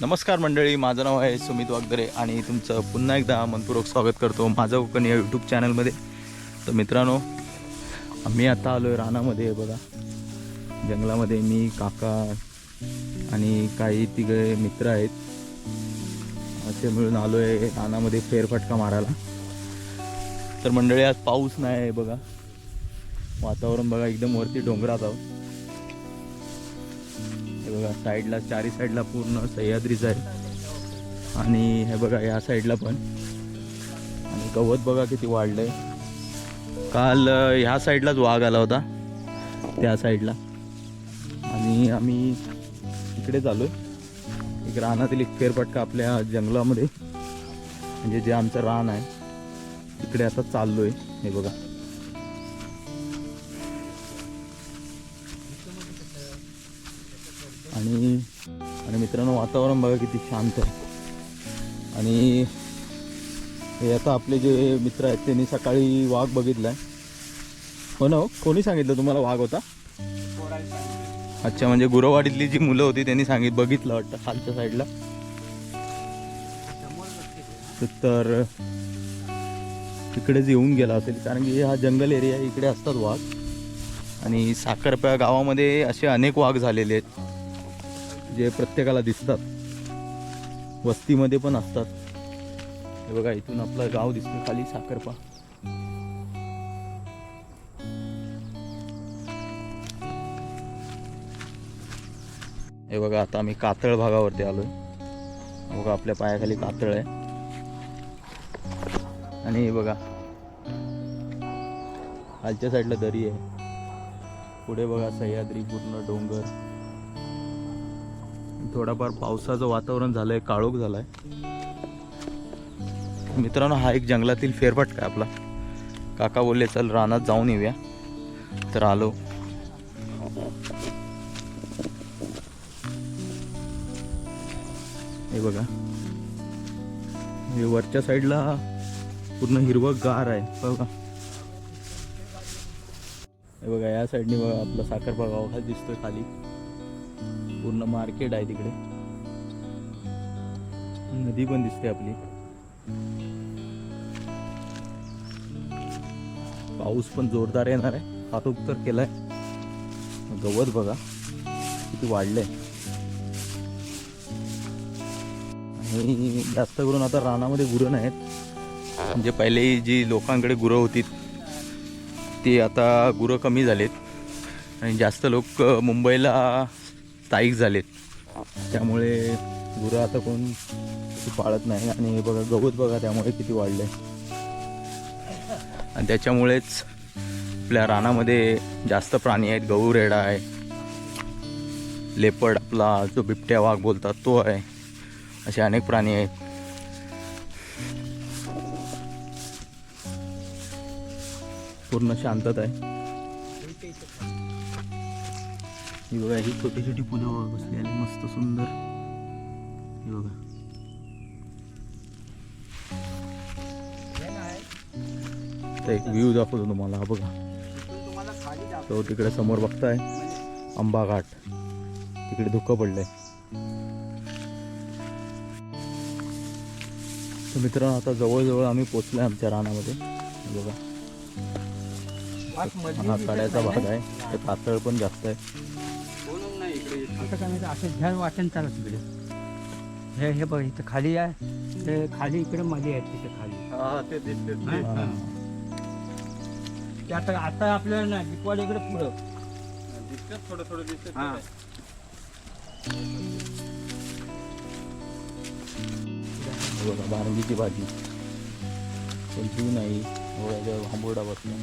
नमस्कार मंडळी माझं नाव आहे सुमित वागदरे आणि तुमचं पुन्हा एकदा मनपूर्वक स्वागत करतो माझं कोकण या यूट्यूब चॅनलमध्ये तर मित्रांनो आम्ही आता आलो आहे रानामध्ये बघा. जंगलामध्ये मी काका आणि काही तिघे मित्र आहेत. असे मिळून आलो आहे रानामध्ये फेरफटका मारायला. तर मंडळी आज पाऊस नाही आहे बघा. वातावरण बघा एकदम वरती डोंगरात आहोत. हे बघा साईडला चारी साईडला पूर्ण सह्याद्रीच आहे. आणि हे बघा या साईडला पण. आणि गवत बघा किती वाढलंय. काल ह्या साईडलाच वाघ आला होता. त्या साईडला. आणि आम्ही इकडे चालू एक रानातील एक फेरफटका आपल्या जंगलामध्ये. म्हणजे जे आमचं रान आहे तिकडे आता आहे हे बघा. आणि आणि मित्रांनो वातावरण बघा किती शांत आहे. आणि हे आता आपले जे मित्र आहेत त्यांनी सकाळी वाघ बघितला आहे हो ना हो? कोणी सांगितलं तुम्हाला वाघ होता? अच्छा म्हणजे गुरवाडीतली जी मुलं होती त्यांनी सांगित बघितलं वाटतं खालच्या साईडला. तर इकडेच येऊन गेला असेल कारण की हा जंगल एरिया इकडे असतात वाघ. आणि साखरप्या गावामध्ये असे अनेक वाघ झालेले आहेत. जे प्रत्येकाला दिसतात. वस्तीमध्ये पण असतात. हे बघा इथून आपलं गाव दिसतं खाली साखरपा. हे बघा आता आम्ही कातळ भागावरती आलोय. बघा आपल्या पायाखाली कातळ आहे. आणि हे बघा खालच्या साईडला दरी आहे. पुढे बघा सह्याद्री पूर्ण डोंगर. थोडाफार पावसाचं वातावरण झालंय काळोख झालाय. मित्रांनो हा एक जंगलातील फेरफटका आहे आपला. काका बोलले चल रानात जाऊन येऊया. तर आलो. हे बघा. हे वरच्या साईडला पूर्ण हिरवं गार आहे. बघा. हे बघा या साईडने बघा आपला साखरपा गाव हा दिसतोय खाली. पूर्ण मार्केट आहे तिकडे. नदी पण दिसते आपली. पाऊस पण जोरदार येणार आहे. हात तर केलाय. गवत बघा. किती वाढलंय. आणि जास्त करून आता रानामध्ये गुरं नाहीत. म्हणजे पहिले जी लोकांकडे गुरं होती ती आता गुरं कमी झालेत. आणि जास्त लोक मुंबईला स्थायिक झालेत. त्यामुळे गुरं आता कोण पाळत नाही आणि हे बघा गवत बघा त्यामुळे किती वाढलं आणि त्याच्यामुळेच आपल्या रानामध्ये जास्त प्राणी आहेत. गहू रेडा आहे. लेपड आपला जो बिबट्या वाघ बोलतात तो आहे. असे अनेक प्राणी आहेत. पूर्ण शांतता आहे. ही बघा ही छोटी छोटी फुलं बसली आणि मस्त सुंदर. ही बघा. तर एक व्ह्यू दाखवतो तुम्हाला हा बघा. तो तिकडे समोर बघताय आंबा घाट. तिकडे धुकं पडलंय. तर मित्रांनो आता जवळजवळ आम्ही पोचलोय आमच्या रानामध्ये. बघा. हा कड्याचा भाग आहे. ते पातळ पण जास्त आहे. आता काय माहिती असं ध्यान वाचन चालू तिकडे हे हे बघ इथं खाली आहे. ते खाली इकडे मध्ये आहे तिथे खाली. हा. ते आता आता आपल्याला ना दीपावली इकडे पुढं. थोडं थोडं दिसत हा. हे बघा बारंगीची भाजी. पण जीव नाही डोळ्याच्या भांबोर्डा बसला.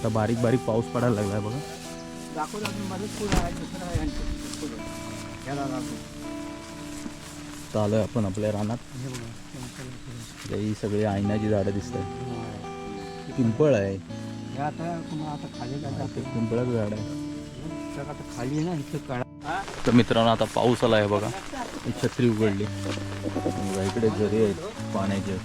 आता बारीक बारीक पाऊस पडायला बघा. पुढं आहे दुसरं आहे. याला दाखव. चालू आपण आपल्या रानात. हे बघा, सगळी आयनाची झाडं दिसत आहेत पिंपळ आहे. हे आता तुम्हाला आता खाली काय ते पिंपळाचं झाड आहे. तर आता खाली आहे ना इथं काढा तर मित्रांनो आता पाऊस आला आहे बघा छत्री उघडली. बघा, इकडे झरे आहेत पाण्याचे.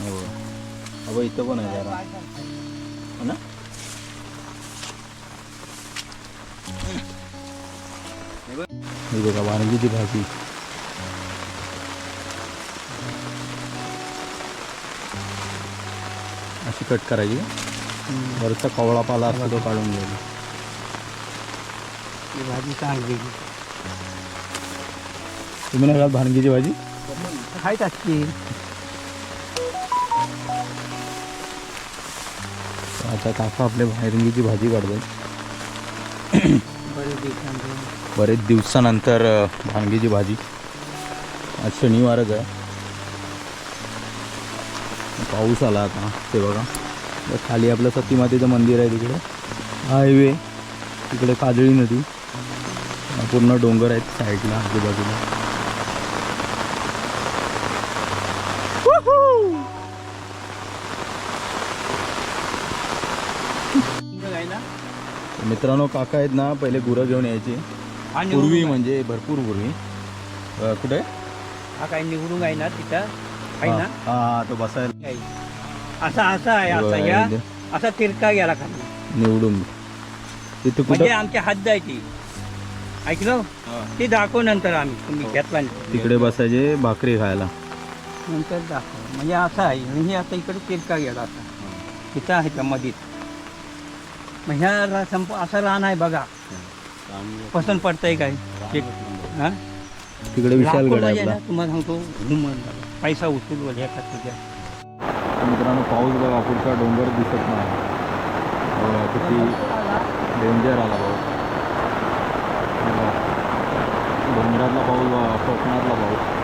हो. अबा इथं पण आहे जरा. हो ना? ही बघा वांगीची भाजी. अशी कट करायची. वरचा कवळा पाला असतो तो काढून घ्यायचा. ही भाजी चांगली. तुम्ही नाही खात भानगीची भाजी? खायच असते. आता काका आपल्या भानगीची भाजी काढतात. बरेच दिवसांनी बरेच दिवसानंतर भानगीची भाजी. आज शनिवारच आहे. पाऊस आला आता ते बघा. खाली आपलं सतीमातेचं मंदिर आहे तिकडे. हायवे. तिकडे काजळी नदी. पूर्ण डोंगर आहेत साईडला आजूबाजूला. मित्रांनो काका आहेत ना पहिले गुरं घेऊन यायची. आणि पूर्वी म्हणजे भरपूर पूर्वी अ, कुठे? हा काही निवडून आहे ना तिथं? आहे हा ना? हा, तो बसायला. आहे. असा असा आहे असा या. असा तिरका गेला खाली निवडून. तिथे म्हणजे कुठं आमची हद्द आहे ती. ऐकलं? ती दाखव नंतर आम्ही. तुम्ही घेतला नाही. तिकडे बसायचे भाकरी खायला. नंतर दाखव. म्हणजे असं आहे. हे आता इकडे तिरका गेला आता. तिथं आहे त्या मधीत. मग ह्या रा- संप असा रान आहे बघा. पसंत पडतंय काय? ते- हा? तिकडे विशाल लाखो गड आहे म्हणजे आपला. ना, तुम्हाला सांगतो हुमन पैसा उचलू वगैरे का तुझ्या मित्रांनो पाऊस बघा पुढचा डोंगर दिसत नाही. बघा, किती डेंजर आला पाऊस बघा. डोंगरातला पाऊस बघा कोकणातला पाऊस.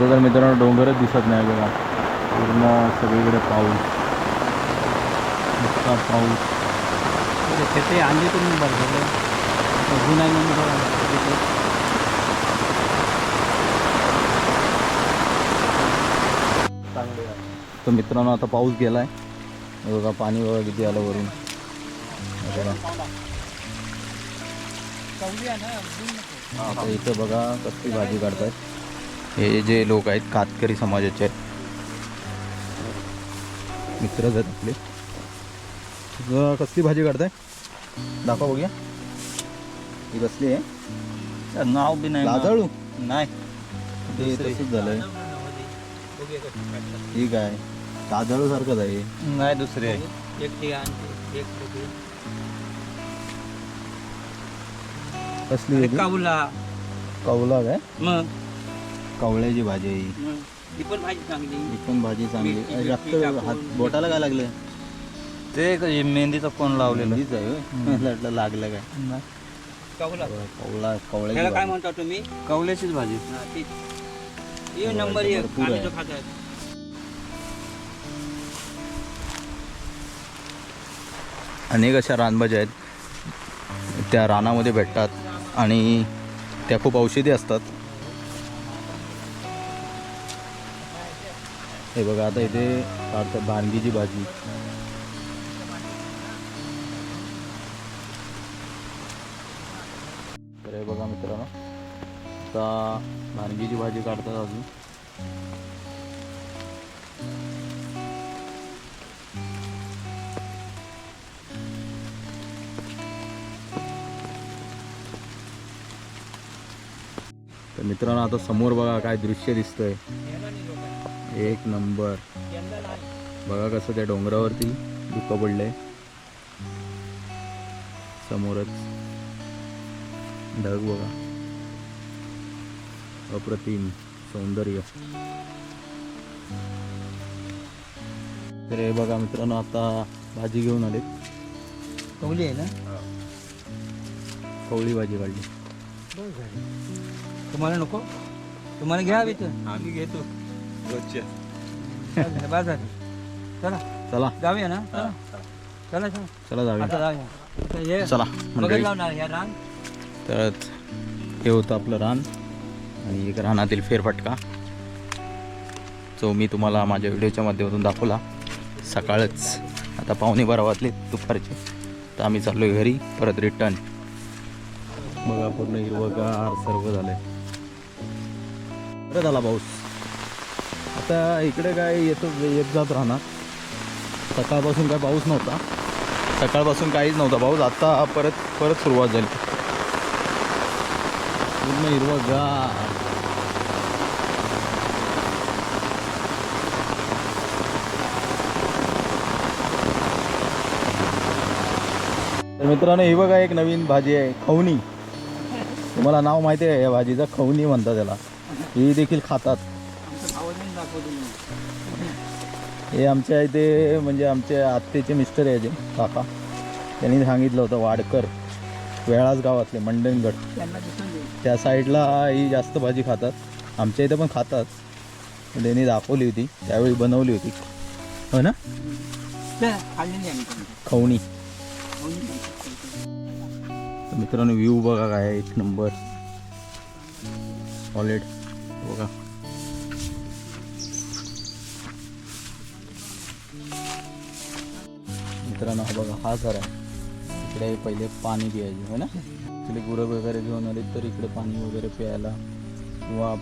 आता तर मित्रांनो डोंगरच दिसत नाही बघा पूर्ण सगळीकडे पाऊस. नुसता पाऊस. ते- ते आणली तुम्ही बरं अजून आहे. तर मित्रांनो आता पाऊस गेलाय. हे बघा पाणी बघा किती आलं वरून. हे बघा. इथं बघा कसली भाजी काढतायत. हे जे लोक आहेत कातकरी समाजाचे आहेत. मित्रच आहेत आपले. तुझं कसली भाजी काढताय? दाखवा बघूया. ही कसली आहे? नाव बी नाही लाजाळू? नाही. ते तसंच झालंय. ठीक आहे. लाजाळू सारखंच आहे हे. नाही दुसरी आहे. एक एक कसली? कावला. कौला काय? मग? कवळ्याची भाजी आहे. ही. मग ती पण भाजी चांगली. ही पण भाजी चांगली. मिरची- अरे, मिरची जास्त टाकून. हात बोटाला काय लागलं? ते क- मेहंदीचा कोण लावलेलं? मेहंदीच आहे होय? मला वाटलं लागलं काय? कावला कवळा. त्याला काय. म्हणता तुम्ही? कवल्याचीच भाजी. हा, ती- हे हो, नंबर एक. भरपूर आम्ही. तो. अनेक अशा रानभाज्या आहेत. त्या रानामध्ये भेटतात आणि त्या खूप औषधी असतात. हे बघा आता इथे काढतात भानगीची भाजी. तर हे बघा मित्रांनो आता भानगीची भाजी काढतात अजून. तर मित्रांनो आता समोर बघा काय दृश्य दिसतंय. एक नंबर. बघा कसं त्या डोंगरावरती धुकं पडलंय. समोरच ढग बघा. अप्रतिम सौंदर्य. तर हे बघा मित्रांनो आता भाजी घेऊन आले कवली आहे ना? कवळी भाजी काढली. तुम्हाला नको. तुम्हाला घ्या आम्ही घेतो. रोजच्या बाजार. चला. चला. जाऊया ना? चला चला चला. चला जाऊया. आता जाऊया. आता हे चला बघत मंडळी लावणार ह्या रान. तर हे होतं आपलं रान. आणि एक रानातील फेरफटका. जो मी तुम्हाला माझ्या व्हिडिओच्या माध्यमातून दाखवला. सकाळच. आता पावणे बारा वाजले दुपारचे. तर आम्ही चाललो आहे घरी परत रिटर्न बघा पूर्ण हिरवगार सर्व झालं आहे बरं झाला पाऊस. आता इकडे काय येतो येत जात राहणार. सकाळपासून काय पाऊस नव्हता. सकाळपासून काहीच नव्हता पाऊस. आत्ता परत परत सुरुवात झाली. पूर्ण हिरवगार तर मित्रांनो ही बघा एक नवीन भाजी आहे खवणी तुम्हाला नाव माहिती आहे या भाजीचं खवणी म्हणतात त्याला. ही देखील खातात. हे आमच्या इथे म्हणजे आमचे आत्तेचे मिस्टर आहे जे काका. त्यांनी सांगितलं होतं वाडकर वेळाच गावातले मंडणगड. त्या साईडला ही जास्त भाजी खातात. आमच्या इथं पण खातात. त्यांनी दाखवली होती त्यावेळी बनवली होती. हो ना? खवणी. मित्रांनो व्ह्यू बघा काय एक नंबर. सॉलिड बघा. मित्रांनो हा बघा हा घर आहे. इकडे पहिले पाणी प्यायचे हो ना? इकडे गुरं वगैरे घेऊन आले तर इकडे पाणी वगैरे प्यायला. किंवा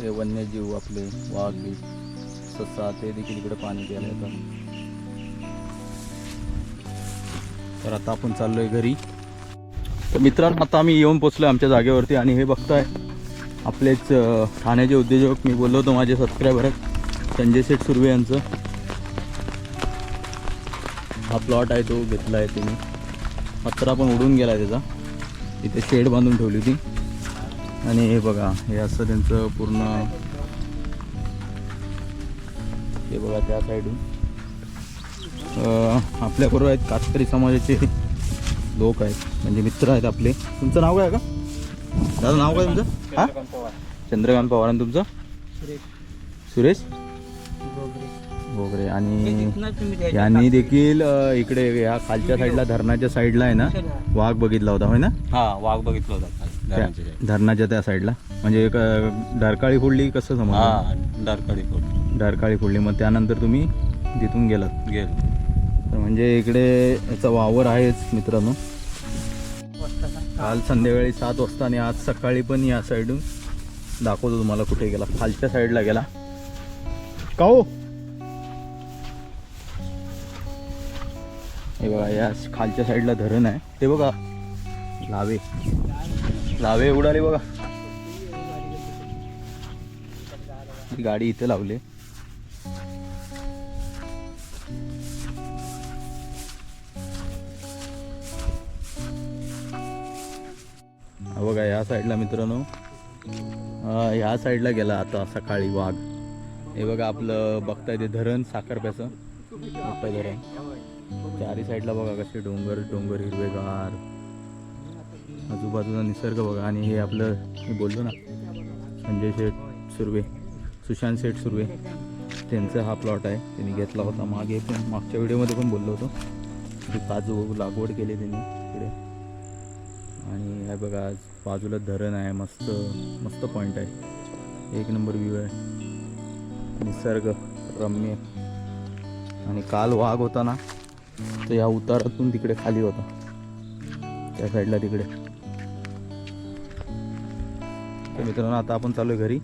हे वन्यजीव आपले वाघ बी ससा ते देखील इकडे पाणी प्यायला येतात. तर आता आपण चाललोय घरी. तर मित्रांनो आता आम्ही येऊन पोचलो आमच्या जागेवरती आणि हे बघताय आपलेच ठाण्याचे उद्योजक मी बोललो होतो माझे सबस्क्रायबर आहेत. संजय शेठ सुर्वे यांचं. हा प्लॉट आहे तो घेतला आहे त्यांनी पत्रा पण उडून गेला आहे त्याचा. इथे शेड बांधून ठेवली होती. आणि हे बघा हे असं त्यांचं पूर्ण हे बघा त्या साईडून आपल्याबरोबर आहेत कातकरी समाजाचे लोक आहेत. म्हणजे मित्र आहेत आपले. तुमचं नाव काय का? दादा नाव काय तुमचं? चंद्रकांत पवार. आणि तुमचं? सुरेश. भोगरे हे आणि यांनी देखील इकडे या खालच्या साईडला धरणाच्या साईडला आहे ना वाघ बघितला होता होय ना? हा वाघ बघितला होता धरणाच्या त्या साईडला. म्हणजे एक डरकाळी फोडली कसं समज हा डारकाळी कोट डरकाळी फोडली. मग त्यानंतर तुम्ही तिथून गेलात. गेलो. तर म्हणजे इकडे याचा वावर आहेच मित्रांनो. काल संध्याकाळी सात वाजता आणि आज सकाळी पण या साईडून दाखवतो तुम्हाला कुठे गेला. खालच्या साईडला गेला. का हो हे बघा या खालच्या साईडला धरण आहे. ते बघा. लावे. लावे उडाले बघा. गाडी इथे लावली. बघा या साईडला मित्रांनो. ह्या साईडला गेला आता सकाळी वाघ. हे बघा आपलं बघताय ते धरण साखरप्याचं. मोठं धरण. चारी साईडला बघा कसे डोंगर डोंगर हिरवेगार. आजूबाजूचा निसर्ग बघा. आणि हे आपलं मी बोललो ना संजय शेठ सुर्वे सुशांत शेठ सुर्वे त्यांचा हा प्लॉट आहे. त्यांनी घेतला होता मागे पण मागच्या व्हिडिओमध्ये पण बोललो होतो. काजू लागवड केली त्यांनी तिकडे. आणि हे बघा आज बाजूला धरण आहे. मस्त मस्त पॉईंट आहे. एक नंबर व्ह्यू आहे. निसर्ग रम्य. आणि काल वाघ होता ना तर या उतारातून तिकडे खाली होता. त्या साईडला तिकडे. तर मित्रांनो आता आपण चालू आहे घरी.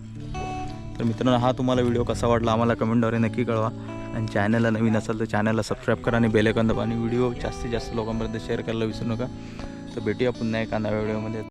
तर मित्रांनो हा तुम्हाला व्हिडिओ कसा वाटला आम्हाला कमेंटद्वारे नक्की कळवा. आणि चॅनलला नवीन असाल तर चॅनलला सबस्क्राईब करा आणि बेलेकन दाबा. आणि व्हिडिओ जास्तीत जास्त लोकांपर्यंत शेअर करायला विसरू नका. तर भेटूया पुन्हा एका नव्या व्हिडिओमध्ये